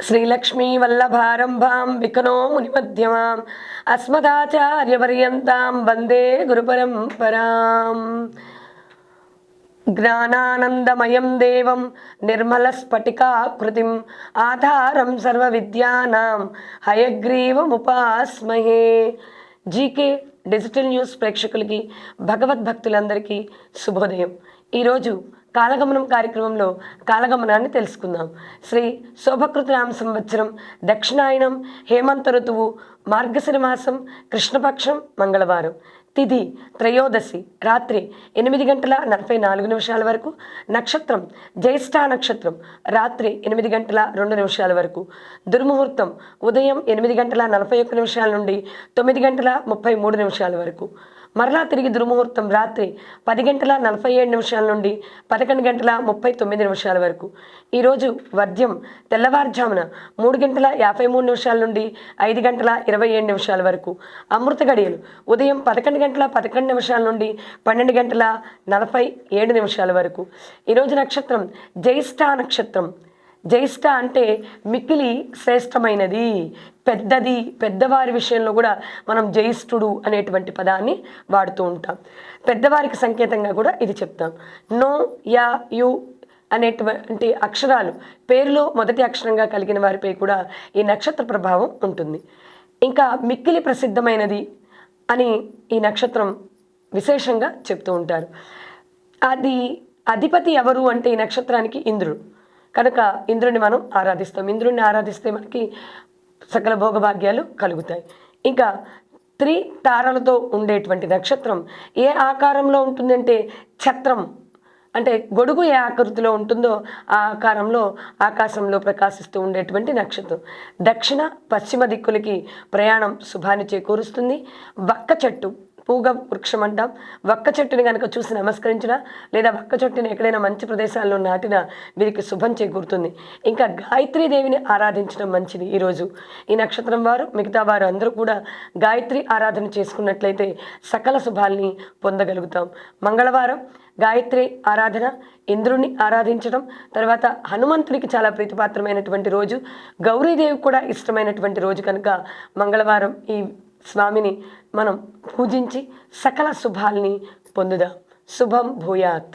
శ్రీలక్ష్మీవల్లభారంభాం వికనో మునిమధ్యమాం అస్మదాచార్యపర్యంతాం వందే గురుపరంపరాం జ్ఞానానందమయం దేవం నిర్మలస్ఫటికాకృతిం ఆధారం సర్వ సర్వవిద్యానాం హయగ్రీవముపాస్మహే జీకే డిజిటల్ న్యూస్ ప్రేక్షకులకి భగవద్భక్తులందరికీ శుభోదయం ఈరోజు కాలగమనం కార్యక్రమంలో కాలగమనాన్ని తెలుసుకుందాం. శ్రీ శోభకృతనామ సంవత్సరం దక్షిణాయనం హేమంత ఋతువు మార్గశిర మాసం కృష్ణపక్షం మంగళవారం. తిథి త్రయోదశి రాత్రి ఎనిమిది గంటల నలభై నాలుగు నిమిషాల వరకు. నక్షత్రం జ్యేష్ఠ నక్షత్రం రాత్రి ఎనిమిది గంటల రెండు నిమిషాల వరకు. దుర్ముహూర్తం ఉదయం ఎనిమిది గంటల నలభై ఒక్క నిమిషాల నుండి తొమ్మిది గంటల ముప్పై మూడు నిమిషాల వరకు. మరలా తిరిగి దుర్ముహూర్తం రాత్రి పది గంటల నలభై ఏడు నిమిషాల నుండి పదకొండు గంటల ముప్పై తొమ్మిది నిమిషాల వరకు. ఈరోజు వద్యం తెల్లవారుజామున మూడు గంటల యాభై మూడు నిమిషాల నుండి ఐదు గంటల ఇరవై ఏడు నిమిషాల వరకు. అమృత గడియలు ఉదయం పదకొండు గంటల పదకొండు నిమిషాల నుండి పన్నెండు గంటల నలభై ఏడు నిమిషాల వరకు. ఈరోజు నక్షత్రం జ్యేష్ఠ నక్షత్రం. జ్యేష్ఠ అంటే మిక్కిలి శ్రేష్టమైనది. పెద్దది పెద్దవారి విషయంలో కూడా మనం జ్యేష్ఠుడు అనేటువంటి పదాన్ని వాడుతూ ఉంటాం. పెద్దవారికి సంకేతంగా కూడా ఇది చెప్తాం. నో యా యు అనేటువంటి అక్షరాలు పేరులో మొదటి అక్షరంగా కలిగిన వారిపై కూడా ఈ నక్షత్ర ప్రభావం ఉంటుంది. ఇంకా మిక్కిలి ప్రసిద్ధమైనది అని ఈ నక్షత్రం విశేషంగా చెప్తూ ఉంటారు. అది అధిపతి ఎవరు అంటే ఈ నక్షత్రానికి ఇంద్రుడు. కనుక ఇంద్రుడిని మనం ఆరాధిస్తాం. ఇంద్రుడిని ఆరాధిస్తే మనకి సకల భోగభాగ్యాలు కలుగుతాయి. ఇంకా త్రి తారలతో ఉండేటువంటి నక్షత్రం ఏ ఆకారంలో ఉంటుందంటే ఛత్రం. అంటే గొడుగు ఏ ఆకృతిలో ఉంటుందో ఆ ఆకారంలో ఆకాశంలో ప్రకాశిస్తూ ఉండేటువంటి నక్షత్రం. దక్షిణ పశ్చిమ దిక్కులకి ప్రయాణం శుభాన్ని చేకూరుస్తుంది. వక్క చెట్టు పూగ వృక్షం అంటాం వక్క చెట్టుని కనుక చూసి నమస్కరించినా లేదా వక్క చెట్టుని ఎక్కడైనా మంచి ప్రదేశాల్లో నాటినా వీరికి శుభం చేకూరుతుంది. ఇంకా గాయత్రీ దేవిని ఆరాధించడం మంచిది ఈరోజు. ఈ నక్షత్రం వారు మిగతా వారు అందరూ కూడా గాయత్రి ఆరాధన చేసుకున్నట్లయితే సకల శుభాల్ని పొందగలుగుతాం. మంగళవారం గాయత్రి ఆరాధన ఇంద్రుణ్ణి ఆరాధించడం తర్వాత హనుమంతుడికి చాలా ప్రీతిపాత్రమైనటువంటి రోజు గౌరీదేవి కూడా ఇష్టమైనటువంటి రోజు కనుక మంగళవారం ఈ స్వామిని మనం పూజించి సకల శుభాల్ని పొందుదాం. శుభం భూయాత్.